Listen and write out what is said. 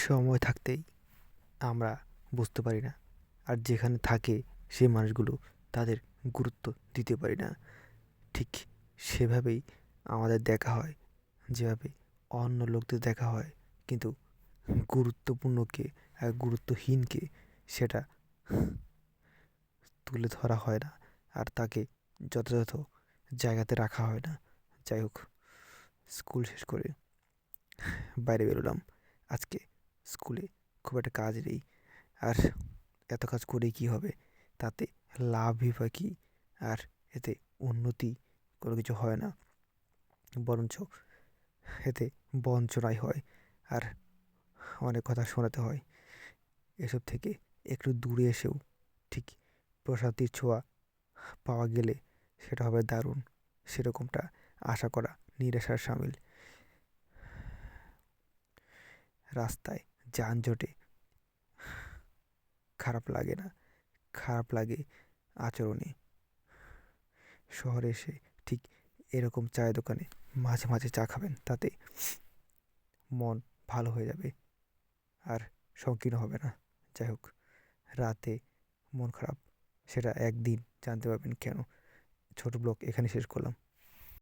সময় থাকতেই আমরা বুঝতে পারি না। আর যেখানে থাকে সে মানুষগুলো তাদের গুরুত্ব দিতে পারি না। ঠিক সেভাবেই আমাদের দেখা হয়, যেভাবে অন্য লোকদের দেখা হয়। কিন্তু গুরুত্বপূর্ণকে আর গুরুত্বহীনকে সেটা তুলে ধরা হয় না। আর তাকে যথাযথ জায়গাতে রাখা হয় না। যাই হোক, স্কুল শেষ করে বাইরে বেরোলাম। আজকে স্কুলে খুব একটা কাজ নেই। আর এত কাজ করে কী হবে? তাতে লাভই বা কী? আর এতে উন্নতি কোনো কিছু হয় না। বরঞ্চ এতে বঞ্চনাই হয়। আর অনেক কথা শোনাতে হয়। এসব থেকে একটু দূরে এসেও ঠিক প্রশান্তির ছোঁয়া পাওয়া গেলে সেটা হবে দারুণ। সেরকমটা আশা করা নিরাশার সামিল। রাস্তায় যানজটে। খারাপ লাগে না, খারাপ লাগে আচরণে। শহরে এসে ঠিক এরকম চায়ের দোকানে মাঝে মাঝে চা খাবেন, তাতে মন ভালো হয়ে যাবে আর সংকীর্ণ হবে না। যাই হোক, রাতে মন খারাপ, সেটা একদিন জানতে পারবেন কেন। ছোট ব্লগ এখানে শেষ করলাম।